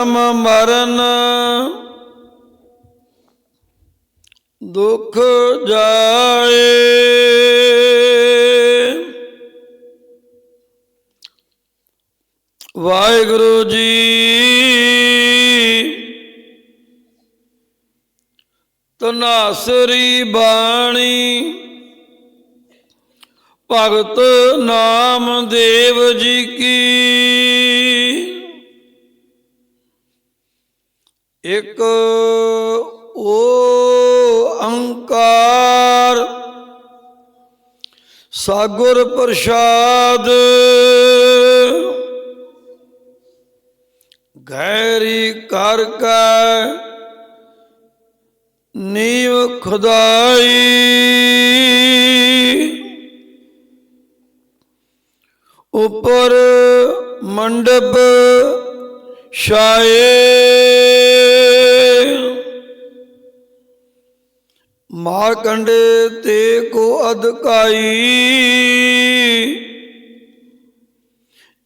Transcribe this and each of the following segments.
ਜਨਮ ਮਰਨ। ਦੁਖ ਜਾਏ। ਵਾਹਿਗੁਰੂ ਜੀ ਤਨਾਸਰੀ ਬਾਣੀ। ਭਗਤ ਨਾਮ ਦੇਵ ਜੀ ਕੀ ਇੱਕ ਅੰਕਾਰ ਸਾਗੁਰ ਪ੍ਰਸਾਦ ਗੈਰੀ ਕਰ ਕੈ ਨੀਵ ਖੁਦਾਈ। ਉਪਰ ਮੰਡਪ ਛਾਏ। ਮਾਰਕੰਡੇ ਤੇ ਕੋ ਅਧਕਾਈ।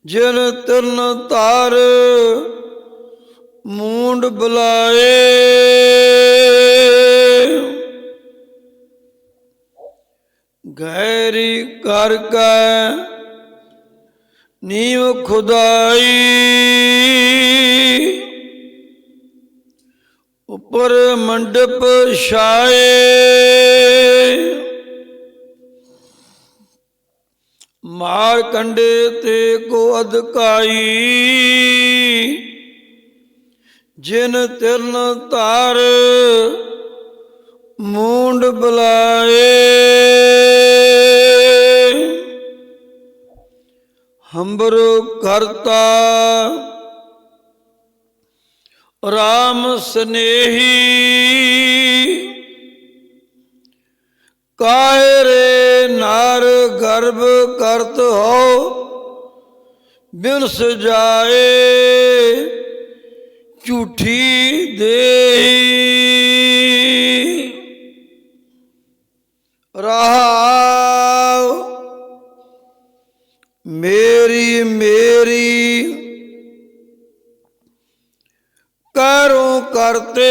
ਜਿਨ ਤਨ ਤਾਰ ਮੂੰਡ ਬੁਲਾਏ। ਗੈਰੀ ਕਰ ਕੈ ਨੀਵ ਖੁਦਾਈ। ਉਪਰ ਮੰਡਪ ਛਾਏ। ਮਾਰ ਕੰਡੇ ਤੇ ਕੋ ਅਧਕਾਈ, ਜਿਨ ਤਿਰਨ ਧਾਰ ਮੂੰਡ ਬੁਲਾਏ। ਹੰਬਰ ਕਰਤਾ ਰਾਮ ਸਨੇਹੀ। ਕਾਇਰੇ ਨਾਰ ਗਰਭ ਕਰਤ ਹੋ ਬਿਨਸ ਜਾਏ ਝੂਠੀ ਦੇਹੀ। ਰਾਹ ਕਰਤੇ।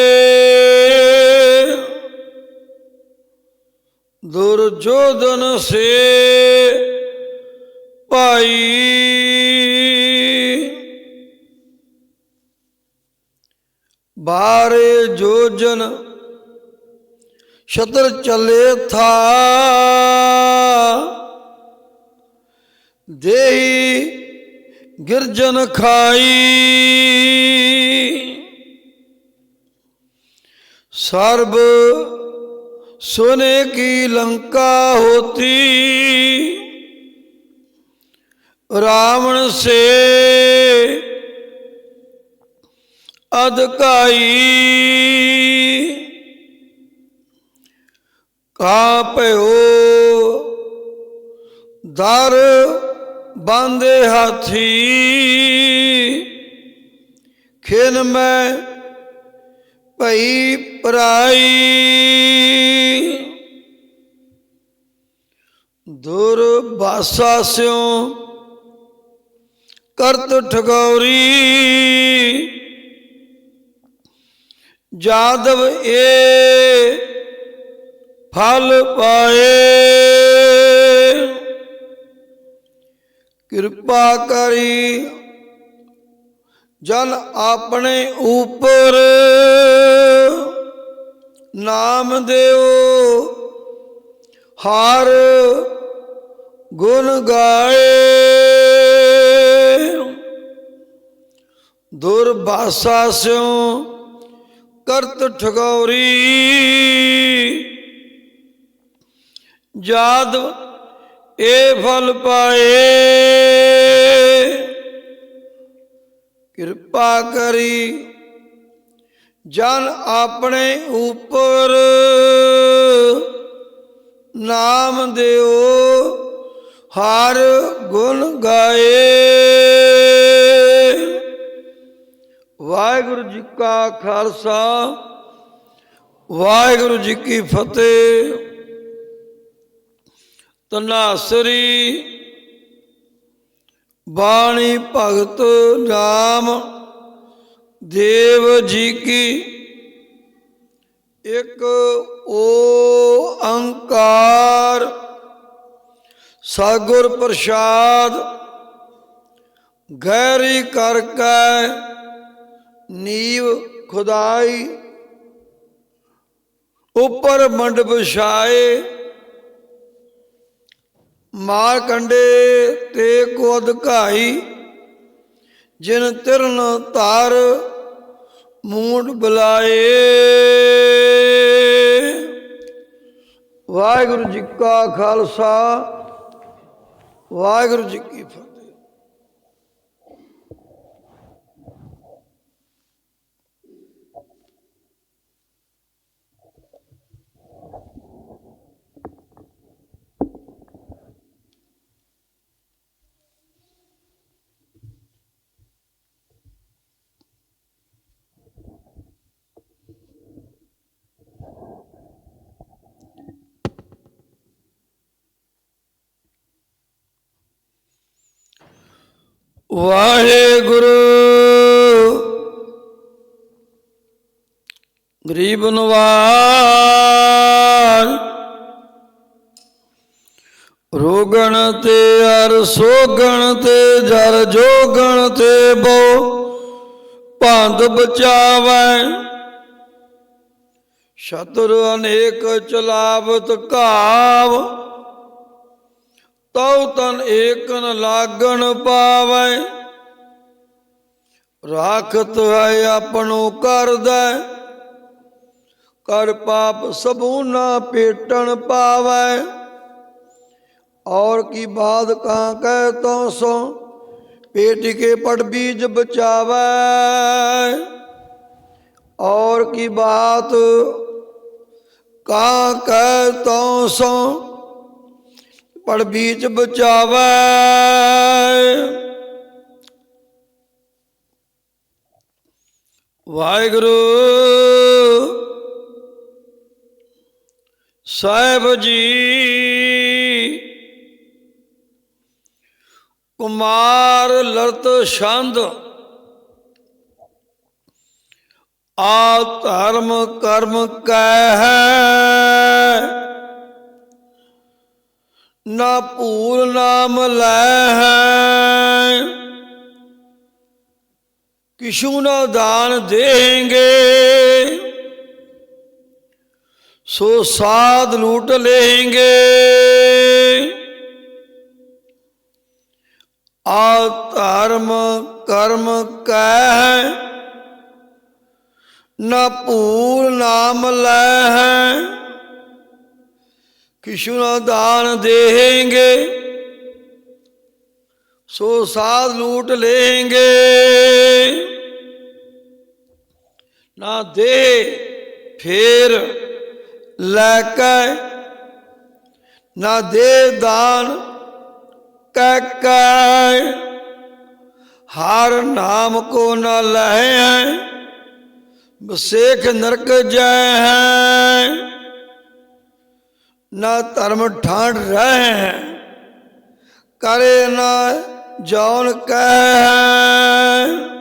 ਦੁਰਜੋਧਨ ਸੇ ਭਾਈ। ਬਾਰੇ ਜੋਜਨ ਛਤਰ ਚਲੇ ਥਾ। ਦੇਹੀ ਗਿਰਜਨ ਖਾਈ। सर्व सोने की लंका होती रावण से अधकाई ਕਾਪਿਓ ਦਰ ਬਾਂਦੇ ਹਾਥੀ ਖਿਨ ਮੈਂ ਭਈ ਪਰਾਈ। ਦੁਰਬਾਸਾ ਸਿਉ ਕਰਤ ਠਗੌਰੀ। ਜਾਦਵ ਏ ਫਲ ਪਾਏ। ਕਿਰਪਾ ਕਰੀ ਜਨ ਆਪਣੇ ਉਪਰ ਨਾਮ ਦਿਓ, ਹਰ ਗੁਣ ਗਾਏ। ਦੁਰਭਾਸਾ ਸਿਉ ਕਰਤ ਠਗੌਰੀ। ਜਾਦ ਇਹ ਫਲ ਪਾਏ। ਕਿਰਪਾ ਕਰੀ। ਜਨ ਆਪਣੇ ਉਪਰ ਨਾਮ ਦਿਓ, ਹਰ ਗੁਣ ਗਾਏ। ਵਾਹਿਗੁਰੂ ਜੀ ਕਾ ਖਾਲਸਾ, ਵਾਹਿਗੁਰੂ ਜੀ ਕੀ ਫਤਿਹ। ਤਨਾਸਰੀ ਬਾਣੀ ਭਗਤ ਨਾਮ ਦੇਵ ਜੀ ਕੀ। ਇੱਕ ਓੰਕਾਰ ਸਤਿਗੁਰ ਪ੍ਰਸਾਦ ਗਹਿਰੀ ਕਰ ਕੈ ਨੀਵ ਖੁਦਾਈ। ਉੱਪਰ ਮੰਡ ਵਿਛਾਏ ਮਾਰ ਕੰਡੇ ਤੇ ਕੋ ਅਧਿਕਾਈ ਜਿਨ ਤਿਰਨ ਧਾਰ ਮੂੰਡ ਬੁਲਾਏ। ਵਾਹਿਗੁਰੂ ਜੀ ਕਾ ਖਾਲਸਾ, ਵਾਹਿਗੁਰੂ ਜੀ ਕੀ ਫਤਿਹ। ਵਾਹਿਗੁਰੂ। ਗਰੀਬ ਨਵਾਜ ਰੋਗਣ ਤੇ ਅਰ ਸੋਗਣ ਤੇ, ਜਰ ਜੋਗਣ ਤੇ ਬੋ। ਭੰਦ ਬਚਾਵੈ। ਸ਼ਤਰ ਅਨੇਕ ਚਲਾਵਤ ਘਾਵ। ਤਉ ਤਨ ਏਕਨ ਲਾਗਣ ਪਾਵੈ। ਰਾਖਤ ਹੈ ਆਪਣੋ ਕਰਦਾ ਕਰ ਪਾਪ ਸਭੂ ਨਾ ਪੇਟਣ ਪਾਵੈ। ਔਰ ਕੀ ਬਾਤ ਕਾਂ ਕਹਿ ਤੋ ਸੋ, ਪੇਟ ਕੇ ਪੜ ਬੀਜ ਬਚਾਵੈ। ਔਰ ਕੀ ਬਾਤ ਕਾਂ ਕਹਿ ਤੋ ਸੋ ਪੜ ਬੀਚ ਬਚਾਵੈ। ਵਾਹਿਗੁਰੂ ਸਾਹਿਬ ਜੀ ਕੁਮਾਰ ਲਰਤ ਛੰਦ ਆ ਧਰਮ ਕਰਮ ਕਹਿ। ਹੈ ਨਾ ਭੂਲ ਨਾਮ ਲੈ ਹੈ। ਕਿਛੂ ਨਾ ਦਾਨ ਦੇਂਗੇ। ਸੋ ਸਾਧ ਲੂਟ ਲੇਂਗੇ ਆ ਧਰਮ ਕਰਮ ਕੈ ਨਾ ਭੂਲ ਨਾਮ ਲੈ ਹੈ। ਕਿਛੂ ਨਾ ਦਾਨ ਦੇਂਗੇ ਸੋ ਸਾਧ ਲੂਟ ਲੇਂਗੇ। ਨਾ ਦੇ ਫੇਰ ਲੈ ਕੇ ਨਾ ਦੇ ਦਾਨ ਕਹਿ ਕੇ ਹਰ ਨਾਮ ਕੋ ਨਾ ਨ ਹੈ ਬਸੇਖ ਨਰਕ ਜੈ ਹੈ। ਨਾ ਧਰਮ ਠਾਂਡ ਰਹਿ। ਕਰੇ ਨਾ ਜੌਨ ਕਹਿ।